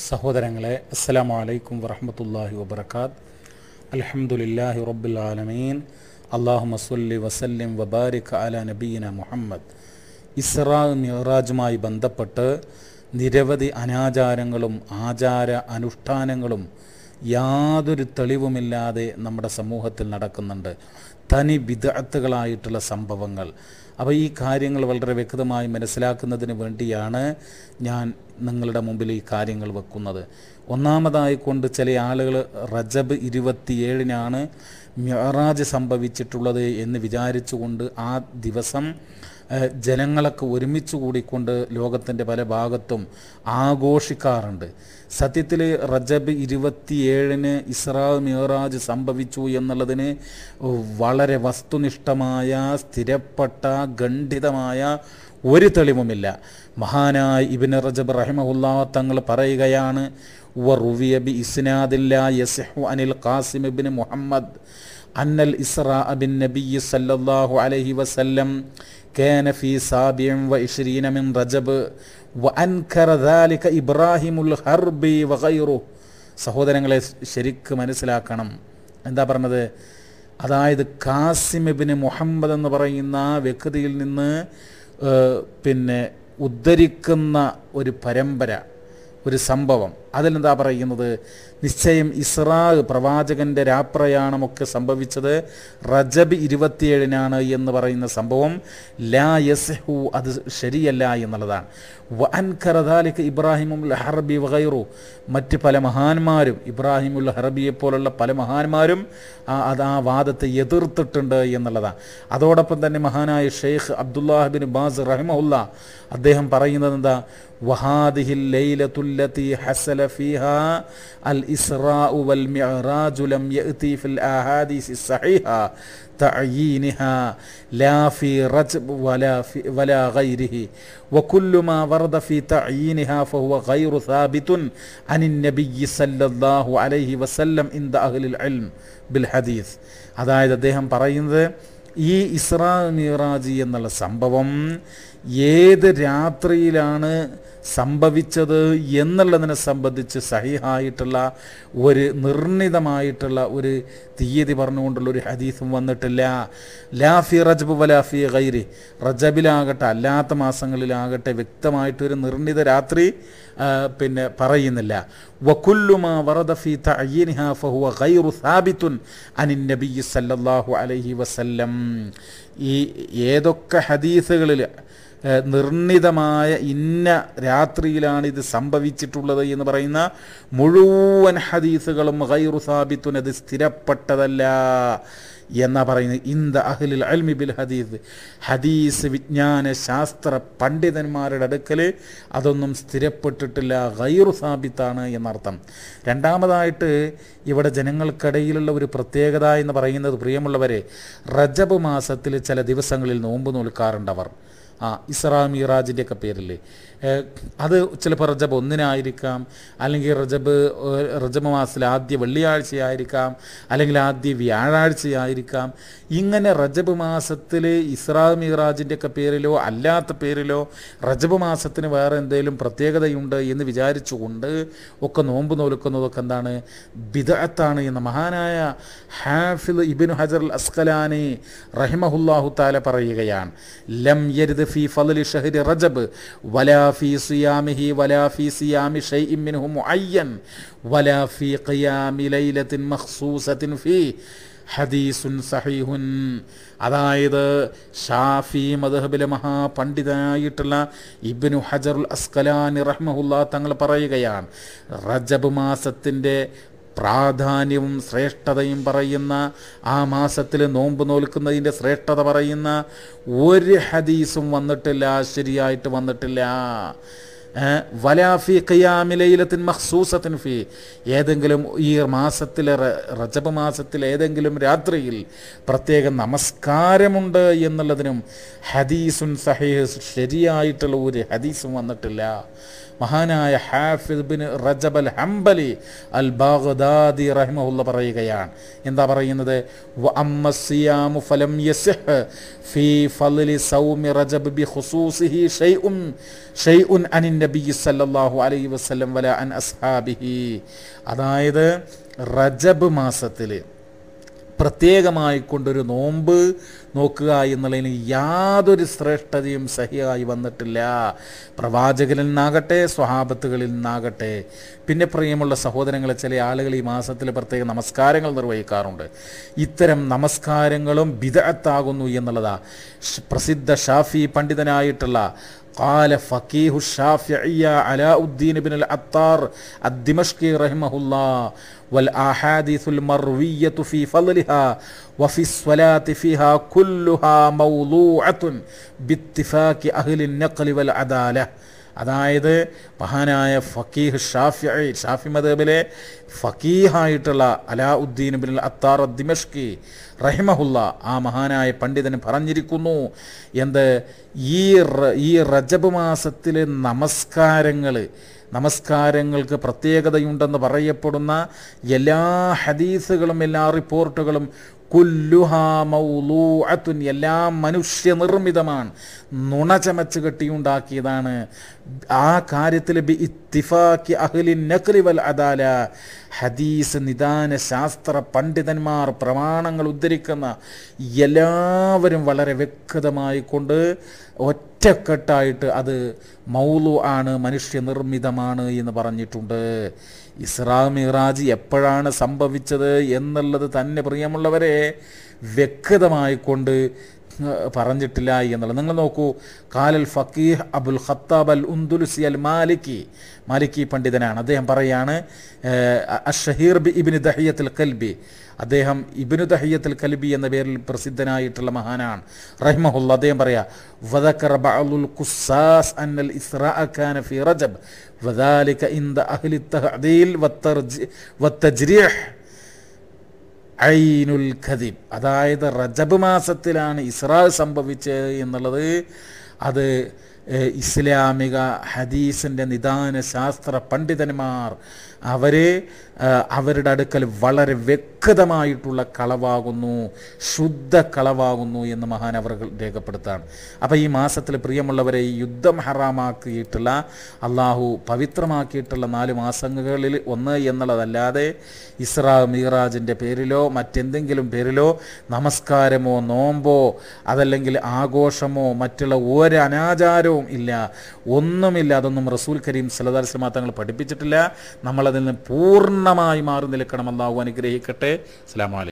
സഹോദരങ്ങളെ അസ്സലാമു അലൈക്കും വറഹമത്തല്ലാഹി വബർക്കാത്ത് അലഹമുല്ലാഹി റബ്ബിൽ ആലമീൻ. അള്ളാഹു മസ്വല്ലി വസല്ലിം വബാരിഖ് അല നബീന മുഹമ്മദ്. ഇസ്രാ മിറാജുമായി ബന്ധപ്പെട്ട് നിരവധി അനാചാരങ്ങളും ആചാര അനുഷ്ഠാനങ്ങളും യാതൊരു തെളിവുമില്ലാതെ നമ്മുടെ സമൂഹത്തിൽ നടക്കുന്നുണ്ട്. തനി വിദഗ്ധകളായിട്ടുള്ള സംഭവങ്ങൾ. അപ്പോൾ ഈ കാര്യങ്ങൾ വളരെ വ്യക്തമായി മനസ്സിലാക്കുന്നതിന് വേണ്ടിയാണ് ഞാൻ നിങ്ങളുടെ മുമ്പിൽ ഈ കാര്യങ്ങൾ വെക്കുന്നത്. ഒന്നാമതായി കൊണ്ട് ചില ആളുകൾ റജബ് ഇരുപത്തിയേഴിനാണ് മ്യറാജ് സംഭവിച്ചിട്ടുള്ളത് എന്ന് വിചാരിച്ചുകൊണ്ട് ആ ദിവസം ജനങ്ങളൊക്കെ ഒരുമിച്ച് കൂടിക്കൊണ്ട് ലോകത്തിന്റെ പല ഭാഗത്തും ആഘോഷിക്കാറുണ്ട്. സത്യത്തിൽ റജബ് ഇരുപത്തിയേഴിന് ഇസ്രാ മിഹറാജ് സംഭവിച്ചു എന്നുള്ളതിന് വളരെ വസ്തുനിഷ്ഠമായ സ്ഥിരപ്പെട്ട ഖണ്ഡിതമായ ഒരു തെളിവുമില്ല. മഹാനായ ഇബിൻ റജബ് റഹിമഹുല്ലാ തങ്ങൾ പറയുകയാണ് വറുവിയ ബി ഇസ്നാദില്ല യസിഹു അനിൽ ഖാസിം ഇബിൻ മുഹമ്മദ് അന്നൽ ഇസ്രാ ബിൻ നബി സല്ലല്ലാഹു അലൈഹി വസല്ലം كان في سابع وعشرين من رجب وأنكر ذلك إبراهيم الحربي وغيره സഹോദരങ്ങളെ ശരിക്ക് മനസ്സിലാക്കണം എന്താ പറഞ്ഞത് അതായത് കാസിമിബിന് മുഹമ്മദ് എന്ന് പറയുന്ന വ്യക്തിയിൽ നിന്ന് ഏഹ്, പിന്നെ ഉദ്ധരിക്കുന്ന ഒരു പരമ്പര ഒരു സംഭവം. അതിലെന്താ പറയുന്നത്? നിശ്ചയം ഇസ്രാ പ്രവാചകന്റെ രാപ്രയാണമൊക്കെ സംഭവിച്ചത്. റജബ് ഇരുപത്തിയേഴിനാണ് എന്ന് പറയുന്ന സംഭവം. ലാ യസ്ഹു അത് ശരിയല്ല എന്നുള്ളതാണ്. വൻഖറദാലിക്ക് ഇബ്രാഹിമുൽ ഹർബി വഹൈറു മറ്റ് പല മഹാന്മാരും ഇബ്രാഹിമുൽ ഹർബിയെ പോലുള്ള പല മഹാന്മാരും അത് ആ വാദത്തെ എതിർത്തിട്ടുണ്ട് എന്നുള്ളതാണ്. അതോടൊപ്പം തന്നെ മഹാനായ ഷെയ്ഖ് അബ്ദുല്ലാഹിബിൻ ബാസ് റഹിമുല്ല അദ്ദേഹം പറയുന്നത് എന്താ? വഹാദിഹിൽ ലൈലത്തുല്ലത്തി ഹസല ഫീഹാ അൽ ഇസ്റാഉ വൽ മിഅ്റാജു ലം യഅതി ഫിൽ ആഹാദീസ് സഹീഹ تعيينها لا في رجب ولا في ولا غيره وكل ما ورد في تعيينها فهو غير ثابت عن النبي صلى الله عليه وسلم عند أهل العلم بالحديث അതായത് അദ്ദേഹം പറയുന്നത് ഈ ഇസ്രാ മിറാജി എന്നുള്ള സംഭവം ഏത് രാത്രിയിലാണ് സംഭവിച്ചത് എന്നുള്ളതിനെ സംബന്ധിച്ച് സഹിഹായിട്ടുള്ള ഒരു നിർണിതമായിട്ടുള്ള ഒരു തീയതി പറഞ്ഞുകൊണ്ടുള്ള ഒരു ഹദീസും വന്നിട്ടില്ല. ലാഫി റജബ് വലാഫി ഗൈരി. റജബിലാകട്ടെ അല്ലാത്ത മാസങ്ങളിലാകട്ടെ വ്യക്തമായിട്ടൊരു നിർണിത രാത്രി പിന്നെ പറയുന്നില്ല. വക്കുല്ലുമാ വറദഫി തഅയ്യിനിഹാ ഫഹുവ ഗൈറു സാബിത്തുൻ അനിൻ നബി സല്ലല്ലാഹു അലൈഹി വസല്ലം. ഈ ഏതൊക്കെ ഹദീസുകളിൽ നിർണിതമായ ഇന്ന രാത്രിയിലാണ് ഇത് സംഭവിച്ചിട്ടുള്ളത് എന്ന് പറയുന്ന മുഴുവൻ ഹദീസുകളും ഗൈറു സാബിത്തുൻ അത് സ്ഥിരപ്പെട്ടതല്ല എന്നാ പറയുന്നത്. ഇന്ത അഹ്ലിൽ അൽമി ബിൽ ഹദീസ്. ഹദീസ് വിജ്ഞാന ശാസ്ത്ര പണ്ഡിതന്മാരുടെ അടുക്കൽ അതൊന്നും സ്ഥിരപ്പെട്ടിട്ടില്ല. ഗൈറു സാബിത്താണ് എന്നർത്ഥം. രണ്ടാമതായിട്ട് ഇവിടെ ജനങ്ങൾക്കിടയിലുള്ള ഒരു പ്രത്യേകത എന്ന് പറയുന്നത് പ്രിയമുള്ളവരെ റജബ് മാസത്തിൽ ചില ദിവസങ്ങളിൽ നോമ്പ് നോൽക്കാറുണ്ടവർ. ആ ഇസ്രാ മിറാജിന്റെ ഒക്കെ പേരില്ലേ അത് ചിലപ്പോൾ റജബ് ഒന്നിനായിരിക്കാം അല്ലെങ്കിൽ റജബ് റജബ് മാസത്തിലെ ആദ്യ വെള്ളിയാഴ്ചയായിരിക്കാം അല്ലെങ്കിൽ ആദ്യ വ്യാഴാഴ്ചയായിരിക്കാം. ഇങ്ങനെ റജബ് മാസത്തിൽ ഇസ്രാ മിറാജിന്റെ ഒക്കെ പേരിലോ അല്ലാത്ത പേരിലോ റജബ് മാസത്തിന് വേറെ എന്തെങ്കിലും പ്രത്യേകതയുണ്ട് എന്ന് വിചാരിച്ചുകൊണ്ട് ഒക്കെ നോമ്പ് നോൽക്കുന്നതൊക്കെ എന്താണ്? ബിദഅത്താണ് എന്ന് മഹാനായ ഹാഫിദ് ഇബിൻ ഹജർ അസ്കലാനി റഹിമഹുല്ലാഹു താല പറയുകയാണ്. ലം യരിദ് ഫി ഫലി ഷഹരി റജബ് വലാ ഫി സിയാമിഹി വലാ ഫി സിയാമി ഷൈഇൻ മിൻഹു മുഅയ്യൻ വലാ ഫി ഖിയാമി ലൈലത്തിൻ മഖ്സൂസത്തിൻ ഫീ ഹദീസുൻ സഹീഹുൻ. അതായത് ഷാഫി മദ്ഹബിലെ മഹാപണ്ഡിതനായിട്ടുള്ള ഇബ്നു ഹജറുൽ അസ്കലാനി റഹ്മുല്ല തങ്ങൾ പറയുകയാണ് റജബ് മാസത്തിന്റെ പ്രാധാന്യവും ശ്രേഷ്ഠതയും പറയുന്ന ആ മാസത്തിൽ നോമ്പ് നോൽക്കുന്നതിന്റെ ശ്രേഷ്ഠത പറയുന്ന ഒരു ഹദീസും വന്നിട്ടില്ല ശരിയായിട്ട് വന്നിട്ടില്ല. വലാഫി ഖിയാമിലയിലത്തിൻ മഹ്സൂസത്തിൻ ഫി. ഏതെങ്കിലും ഈ മാസത്തിലെ റജബ് മാസത്തിൽ ഏതെങ്കിലും രാത്രിയിൽ പ്രത്യേക നമസ്കാരമുണ്ട് എന്നുള്ളതിനും ഹദീസുൻ സഹീഹ് ശരിയായിട്ടുള്ള ഒരു ഹദീസും വന്നിട്ടില്ല. മഹാനായ Hafiz bin Rajab al Hanbali al Baghdadi റഹിമഹുല്ല പറയുകയാണ്. എന്താ പറയുന്നത്? ഫലം ഫീ ഫലി സൗമി റജബ് ബി ഖുസൂസിഹി ഷൈഉൻ ഷൈഉൻ അനിൻ നബി സല്ലല്ലാഹു അലൈഹി വസല്ലം വല അൻ അസ്ഹാബിഹി. അതായത് റജബ് മാസത്തിൽ പ്രത്യേകമായി കൊണ്ടൊരു നോമ്പ് നോക്കുക എന്നുള്ളതിന് യാതൊരു ശ്രേഷ്ഠതയും സഹിയായി വന്നിട്ടില്ല. പ്രവാചകരിൽ നിന്നാകട്ടെ സ്വഹാബത്തുകളിൽ നിന്നാകട്ടെ. പിന്നെ പ്രിയമുള്ള സഹോദരങ്ങളെ ചില ആളുകൾ ഈ മാസത്തിൽ പ്രത്യേക നമസ്കാരങ്ങൾ നിർവഹിക്കാറുണ്ട്. ഇത്തരം നമസ്കാരങ്ങളും ബിദഅത്താകുന്നു എന്നുള്ളതാ. പ്രസിദ്ധ ഷാഫി പണ്ഡിതനായിട്ടുള്ള قال فقيه الشافعية علاء الدين بن العطار الدمشقي رحمه الله والأحاديث المروية في فضلها وفي الصلاة فيها كلها موضوعة باتفاق أهل النقل والعدالة. അതായത് മഹാനായ ഫക്കീഹ് ഷാഫി ഷാഫി മദേബിലെ ഫക്കീഹായിട്ടുള്ള അലാഉദ്ദീൻ ബിൻ അത്താർ ദിമഷ്കി റഹിമഹുല്ല ആ മഹാനായ പണ്ഡിതൻ പറഞ്ഞിരിക്കുന്നു എന്ത്? ഈ ഈ റജബ് മാസത്തിലെ നമസ്കാരങ്ങൾ നമസ്കാരങ്ങൾക്ക് പ്രത്യേകതയുണ്ടെന്ന് പറയപ്പെടുന്ന എല്ലാ ഹദീസുകളും എല്ലാ റിപ്പോർട്ടുകളും കുല്ലുഹാ മൗലൂഅത്തുൻ എല്ലാം മനുഷ്യനിർമ്മിതമാണ്. നുണ ചമച്ച് കെട്ടിയുണ്ടാക്കിയതാണ്. ആ കാര്യത്തിൽ ബി ഇത്തിഫാക്കി അഹ്ലിൻ നഖ്ലി വൽ അദാല. ഹദീസ് നിദാന ശാസ്ത്ര പണ്ഡിതന്മാർ പ്രമാണങ്ങൾ ഉദ്ധരിക്കുന്ന എല്ലാവരും വളരെ വ്യക്തമായി കൊണ്ട് ഒറ്റക്കെട്ടായിട്ട് അത് മൗലു ആണ് മനുഷ്യനിർമ്മിതമാണ് എന്ന് പറഞ്ഞിട്ടുണ്ട്. ഇസ്രാ മിറാജ് എപ്പോഴാണ് സംഭവിച്ചത് എന്നുള്ളത് തന്നെ പ്രിയമുള്ളവരെ വ്യക്തമായി കൊണ്ട് ഏഹ് പറഞ്ഞിട്ടില്ല എന്നുള്ളത്. നിങ്ങൾ നോക്കൂ കാലൽ ഫക്കീഹ് Abul Khattab al Andalusi al Maliki Maliki പണ്ഡിതനാണ്. അദ്ദേഹം പറയാണ് അഷഹീർ ബി ഇബിന് ദഹിയത്തുൽ കൽബി. അദ്ദേഹം ഇബിനു ദഹിയത്തുൽ കൽബി എന്ന പേരിൽ പ്രസിദ്ധനായിട്ടുള്ള മഹാനാണ്. റഹ്മഹുല്ല അദ്ദേഹം പറയാ വദക്കർ ബഅലുൽ ഖുസ്സാസ് അന്നൽ ഇസ്റാഅ കാന ഫി റജബ്. വദാലിക ഇൻദ അഹ്ലി തഹദീൽ വത്തർജി വത്തജ്രീഹ് ഐനുൽ ഖദീബ്. അതായത് റജബ് മാസത്തിലാണ് ഇസ്രാ സംഭവിച്ചത് എന്നുള്ളത്. അത് ഇസ്ലാമിക ഹദീസിന്റെ നിദാന ശാസ്ത്ര പണ്ഡിതന്മാർ അവരെ അവരുടെ അടുക്കൽ വളരെ വ്യക്തമായിട്ടുള്ള കളവാകുന്നു ശുദ്ധ കളവാകുന്നു എന്ന് മഹാൻ അവർ രേഖപ്പെടുത്താണ്. അപ്പോൾ ഈ മാസത്തിൽ പ്രിയമുള്ളവരെ ഈ യുദ്ധം ഹറാമാക്കിയിട്ടുള്ള അള്ളാഹു പവിത്രമാക്കിയിട്ടുള്ള നാല് മാസങ്ങളിൽ ഒന്ന് എന്നുള്ളതല്ലാതെ ഇസ്രാ മീറാജിന്റെ പേരിലോ മറ്റെന്തെങ്കിലും പേരിലോ നമസ്കാരമോ നോമ്പോ അതല്ലെങ്കിൽ ആഘോഷമോ മറ്റുള്ള ഒരു ഇല്ല. ഒന്നുമില്ല. അതൊന്നും റസൂൽ കരീം സലദാർ തങ്ങൾ പഠിപ്പിച്ചിട്ടില്ല. നമ്മളതിൽ നിന്ന് പൂർണമായി മാറി നിൽക്കണം അള്ളാഹു അനുഗ്രഹിക്കട്ടെ. അസ്സാം അലൈക്കും.